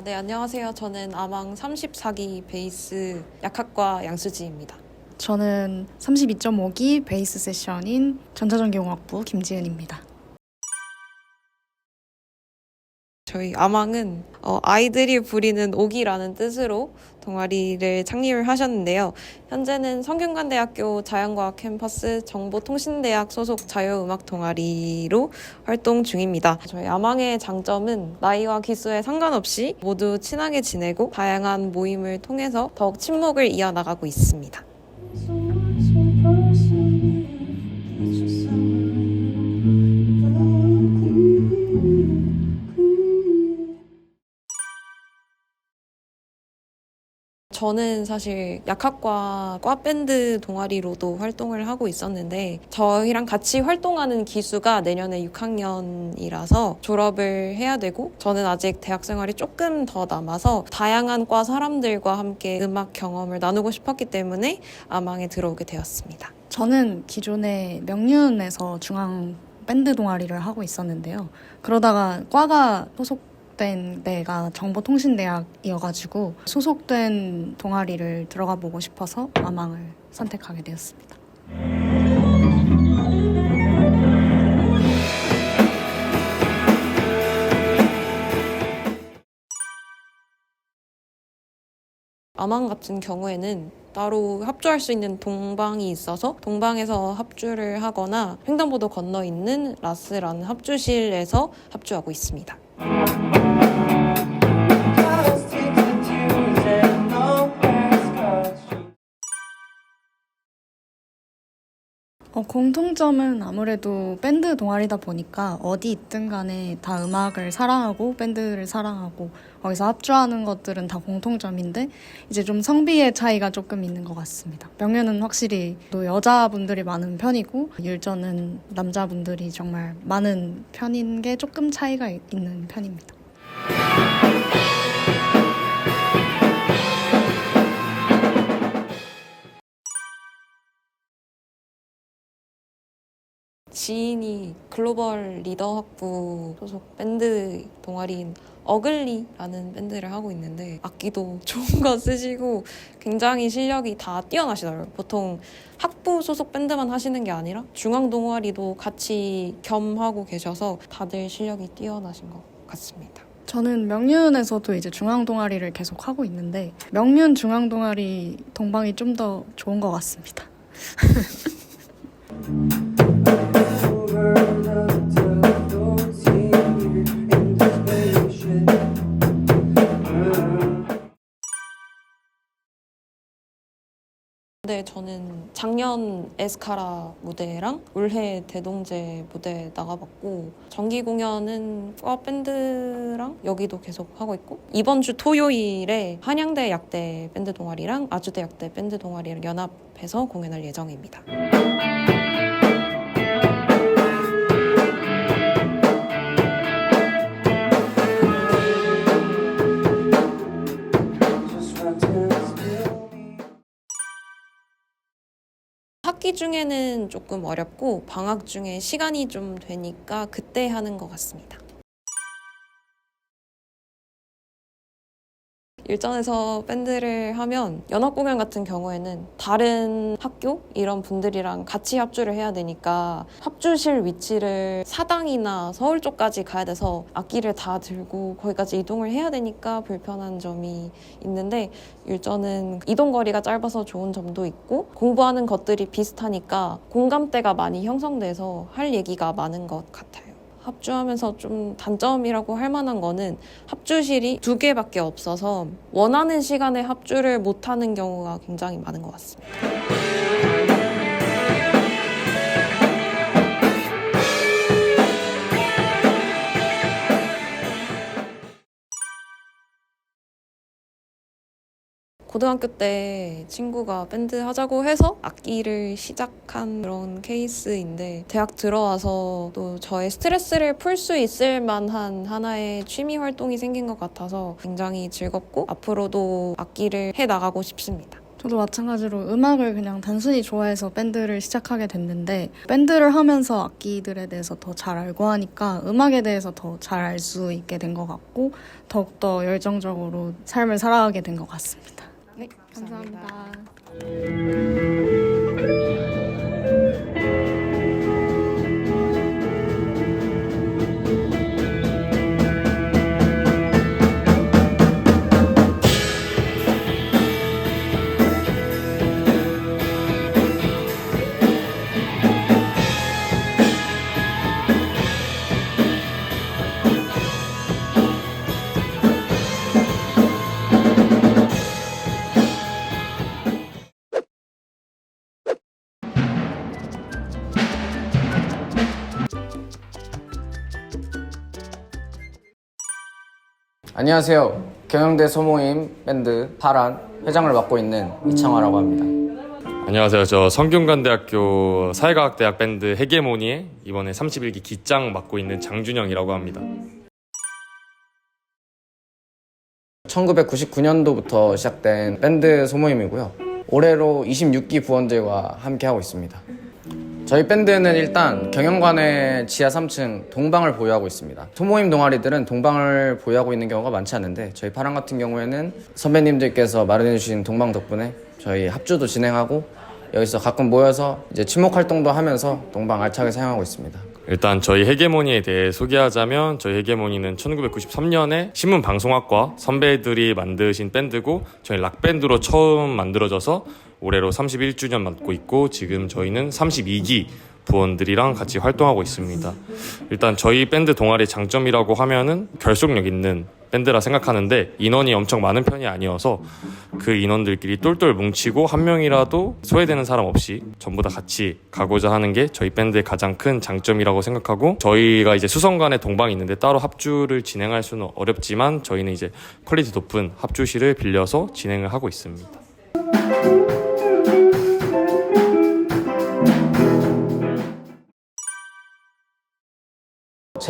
아, 네, 안녕하세요. 저는 아망 34기 베이스 약학과 양수지입니다. 저는 32.5기 베이스 세션인 전자전기공학부 김지은입니다. 저희 아망은 어, 아이들이 부리는 오기라는 뜻으로 동아리를 창립을 하셨는데요. 현재는 성균관대학교 자연과학 캠퍼스 정보통신대학 소속 자유음악 동아리로 활동 중입니다. 저희 아망의 장점은 나이와 기수에 상관없이 모두 친하게 지내고 다양한 모임을 통해서 더욱 친목을 이어나가고 있습니다. 저는 사실 약학과 과밴드 동아리로도 활동을 하고 있었는데 저희랑 같이 활동하는 기수가 내년에 6학년이라서 졸업을 해야 되고 저는 아직 대학 생활이 조금 더 남아서 다양한 과 사람들과 함께 음악 경험을 나누고 싶었기 때문에 아망에 들어오게 되었습니다. 저는 기존에 명륜에서 중앙 밴드 동아리를 하고 있었는데요. 그러다가 과가 소속 된 데가 정보통신대학이어가지고 소속된 동아리를 들어가 보고 싶어서 아망을 선택하게 되었습니다. 아망 같은 경우에는 따로 합주할 수 있는 동방이 있어서 동방에서 합주를 하거나 횡단보도 건너 있는 라스라는 합주실에서 합주하고 있습니다. 공통점은 아무래도 밴드 동아리다 보니까 어디 있든 간에 다 음악을 사랑하고 밴드를 사랑하고 거기서 합주하는 것들은 다 공통점인데 이제 좀 성비의 차이가 조금 있는 것 같습니다. 명륜은 확실히 또 여자분들이 많은 편이고 율전은 남자분들이 정말 많은 편인 게 조금 차이가 있는 편입니다. 지인이 글로벌 리더 학부 소속 밴드 동아리인 어글리라는 밴드를 하고 있는데 악기도 좋은 거 쓰시고 굉장히 실력이 다 뛰어나시더라고요. 보통 학부 소속 밴드만 하시는 게 아니라 중앙 동아리도 같이 겸하고 계셔서 다들 실력이 뛰어나신 것 같습니다. 저는 명륜에서도 이제 중앙 동아리를 계속 하고 있는데 명륜 중앙 동아리 동방이 좀 더 좋은 것 같습니다. 근데 저는 작년 에스카라 무대랑 올해 대동제 무대 나가봤고 정기 공연은 과 밴드랑 여기도 계속 하고 있고 이번 주 토요일에 한양대 약대 밴드 동아리랑 아주대 약대 밴드 동아리랑 연합해서 공연할 예정입니다. 학기 중에는 조금 어렵고 방학 중에 시간이 좀 되니까 그때 하는 것 같습니다. 일전에서 밴드를 하면 연합 공연 같은 경우에는 다른 학교 이런 분들이랑 같이 합주를 해야 되니까 합주실 위치를 사당이나 서울 쪽까지 가야 돼서 악기를 다 들고 거기까지 이동을 해야 되니까 불편한 점이 있는데 율전은 이동 거리가 짧아서 좋은 점도 있고 공부하는 것들이 비슷하니까 공감대가 많이 형성돼서 할 얘기가 많은 것 같아요. 합주하면서 좀 단점이라고 할 만한 거는 합주실이 두 개밖에 없어서 원하는 시간에 합주를 못 하는 경우가 굉장히 많은 것 같습니다. 고등학교 때 친구가 밴드 하자고 해서 악기를 시작한 그런 케이스인데 대학 들어와서 또 저의 스트레스를 풀 수 있을 만한 하나의 취미 활동이 생긴 것 같아서 굉장히 즐겁고 앞으로도 악기를 해 나가고 싶습니다. 저도 마찬가지로 음악을 그냥 단순히 좋아해서 밴드를 시작하게 됐는데 밴드를 하면서 악기들에 대해서 더 잘 알고 하니까 음악에 대해서 더 잘 알 수 있게 된 것 같고 더욱더 열정적으로 삶을 살아가게 된 것 같습니다. 네, 감사합니다. 안녕하세요. 경영대 소모임 밴드 파란 회장을 맡고 있는 이창화라고 합니다. 안녕하세요. 저 성균관대학교 사회과학대학 밴드 헤게모니의 이번에 31기 기장 맡고 있는 장준영이라고 합니다. 1999년도부터 시작된 밴드 소모임이고요. 올해로 26기 부원들과 함께 하고 있습니다. 저희 밴드는 일단 경영관의 지하 3층 동방을 보유하고 있습니다. 소모임 동아리들은 동방을 보유하고 있는 경우가 많지 않은데 저희 파랑 같은 경우에는 선배님들께서 마련해 주신 동방 덕분에 저희 합주도 진행하고 여기서 가끔 모여서 이제 친목 활동도 하면서 동방 알차게 사용하고 있습니다. 일단 저희 헤게모니에 대해 소개하자면 저희 헤게모니는 1993년에 신문방송학과 선배들이 만드신 밴드고 저희 락밴드로 처음 만들어져서 올해로 31주년 맞고 있고 지금 저희는 32기 부원들이랑 같이 활동하고 있습니다. 일단 저희 밴드 동아리 장점이라고 하면은 결속력 있는 밴드라 생각하는데 인원이 엄청 많은 편이 아니어서 그 인원들끼리 똘똘 뭉치고 한 명이라도 소외되는 사람 없이 전부 다 같이 가고자 하는 게 저희 밴드의 가장 큰 장점이라고 생각하고 저희가 이제 수성간에 동방이 있는데 따로 합주를 진행할 수는 어렵지만 저희는 이제 퀄리티 높은 합주실을 빌려서 진행을 하고 있습니다.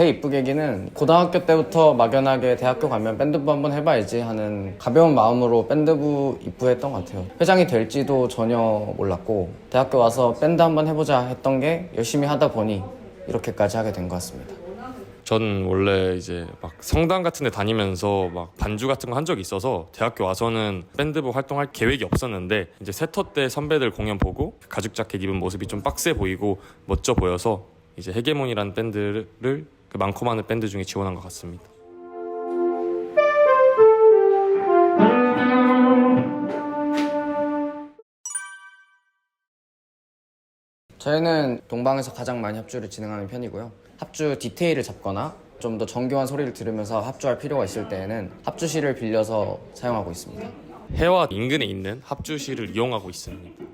제 입부 계기는 고등학교 때부터 막연하게 대학교 가면 밴드부 한번 해봐야지 하는 가벼운 마음으로 밴드부 입부했던 것 같아요. 회장이 될지도 전혀 몰랐고 대학교 와서 밴드 한번 해보자 했던 게 열심히 하다 보니 이렇게까지 하게 된 것 같습니다. 전 원래 이제 막 성당 같은 데 다니면서 막 반주 같은 거 한 적이 있어서 대학교 와서는 밴드부 활동할 계획이 없었는데 이제 세터 때 선배들 공연 보고 가죽 자켓 입은 모습이 좀 빡세 보이고 멋져 보여서 이제 헤게몬이라는 밴드를 그 많고 많은 밴드 중에 지원한 것 같습니다. 저희는 동방에서 가장 많이 합주를 진행하는 편이고요. 합주 디테일을 잡거나 좀 더 정교한 소리를 들으면서 합주할 필요가 있을 때에는 합주실을 빌려서 사용하고 있습니다. 해와 인근에 있는 합주실을 이용하고 있습니다.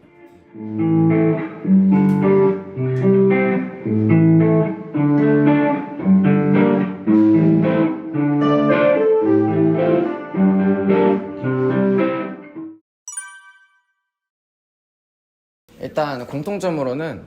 일단 공통점으로는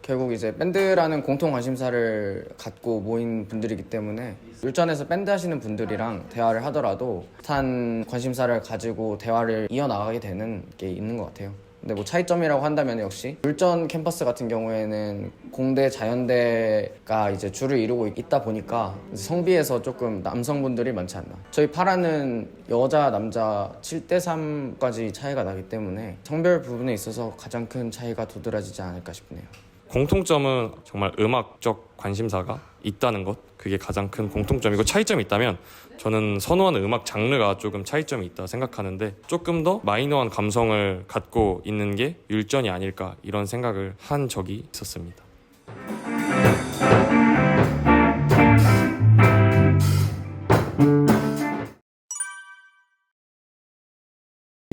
결국 이제 밴드라는 공통 관심사를 갖고 모인 분들이기 때문에 율전에서 밴드 하시는 분들이랑 대화를 하더라도 비슷한 관심사를 가지고 대화를 이어나가게 되는 게 있는 것 같아요. 근데 뭐 차이점이라고 한다면 역시 율전 캠퍼스 같은 경우에는 공대 자연대가 이제 주를 이루고 있다 보니까 성비에서 조금 남성분들이 많지 않나. 저희 파라는 여자 남자 7대 3까지 차이가 나기 때문에 성별 부분에 있어서 가장 큰 차이가 도드라지지 않을까 싶네요. 공통점은 정말 음악적 관심사가 있다는 것 그게 가장 큰 공통점이고 차이점이 있다면 저는 선호하는 음악 장르가 조금 차이점이 있다 생각하는데 조금 더 마이너한 감성을 갖고 있는 게 율전이 아닐까 이런 생각을 한 적이 있었습니다.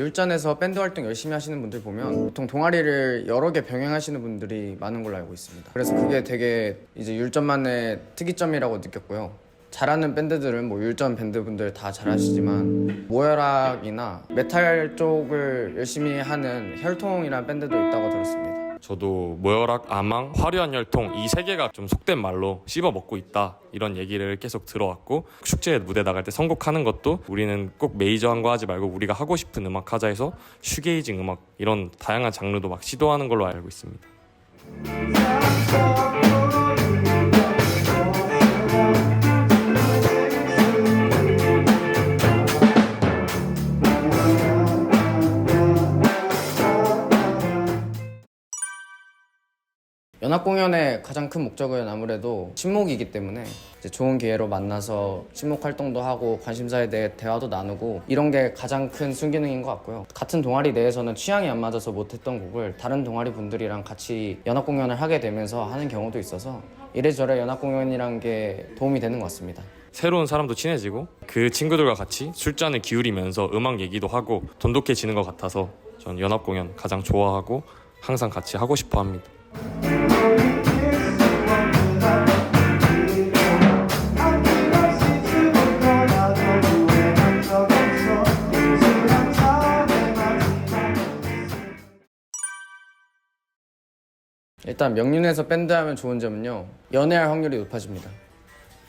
율전에서 밴드 활동 열심히 하시는 분들 보면 보통 동아리를 여러 개 병행하시는 분들이 많은 걸로 알고 있습니다. 그래서 그게 되게 이제 율전만의 특이점이라고 느꼈고요. 잘하는 밴드들은 뭐 율전 밴드분들 다 잘하시지만 모혈락이나 메탈 쪽을 열심히 하는 혈통이라는 밴드도 있다고 들었습니다. 저도 모여락, 아망, 화려한 혈통 이 세 개가 좀 속된 말로 씹어 먹고 있다 이런 얘기를 계속 들어왔고 축제 무대 나갈 때 선곡하는 것도 우리는 꼭 메이저한 거 하지 말고 우리가 하고 싶은 음악 하자 해서 슈게이징 음악 이런 다양한 장르도 막 시도하는 걸로 알고 있습니다. 연합 공연의 가장 큰 목적은 아무래도 친목이기 때문에 이제 좋은 기회로 만나서 친목 활동도 하고 관심사에 대해 대화도 나누고 이런 게 가장 큰 순기능인 것 같고요. 같은 동아리 내에서는 취향이 안 맞아서 못했던 곡을 다른 동아리 분들이랑 같이 연합 공연을 하게 되면서 하는 경우도 있어서 이래저래 연합 공연이란 게 도움이 되는 것 같습니다. 새로운 사람도 친해지고 그 친구들과 같이 술잔을 기울이면서 음악 얘기도 하고 돈독해지는 것 같아서 전 연합 공연 가장 좋아하고 항상 같이 하고 싶어 합니다. 일단 명륜에서 밴드 하면 좋은 점은요 연애할 확률이 높아집니다.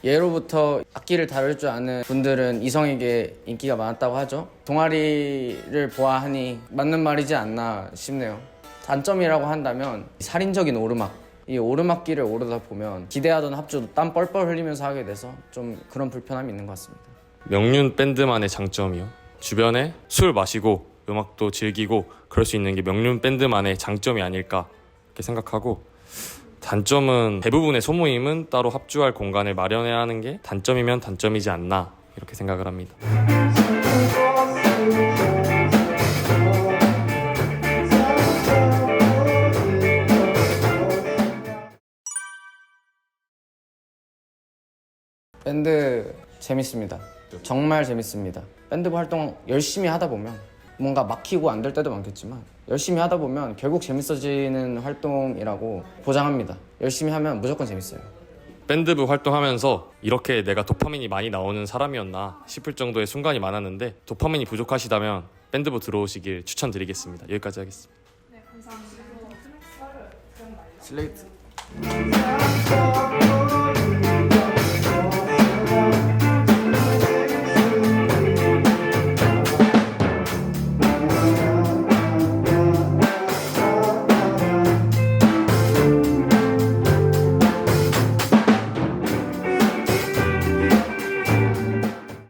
예로부터 악기를 다룰 줄 아는 분들은 이성에게 인기가 많았다고 하죠. 동아리를 보아하니 맞는 말이지 않나 싶네요. 단점이라고 한다면 살인적인 오르막 이 오르막길을 오르다 보면 기대하던 합주도 땀 뻘뻘 흘리면서 하게 돼서 좀 그런 불편함이 있는 것 같습니다. 명륜 밴드만의 장점이요. 주변에 술 마시고 음악도 즐기고 그럴 수 있는 게 명륜 밴드만의 장점이 아닐까 이렇게 생각하고 단점은 대부분의 소모임은 따로 합주할 공간을 마련해야 하는 게 단점이면 단점이지 않나 이렇게 생각을 합니다. 밴드 재밌습니다. 정말 재밌습니다. 밴드 활동 열심히 하다 보면 뭔가 막히고 안 될 때도 많겠지만 열심히 하다 보면 결국 재밌어지는 활동이라고 보장합니다. 열심히 하면 무조건 재밌어요. 밴드부 활동하면서 이렇게 내가 도파민이 많이 나오는 사람이었나 싶을 정도의 순간이 많았는데 도파민이 부족하시다면 밴드부 들어오시길 추천드리겠습니다. 여기까지 하겠습니다. 슬레이트. Thank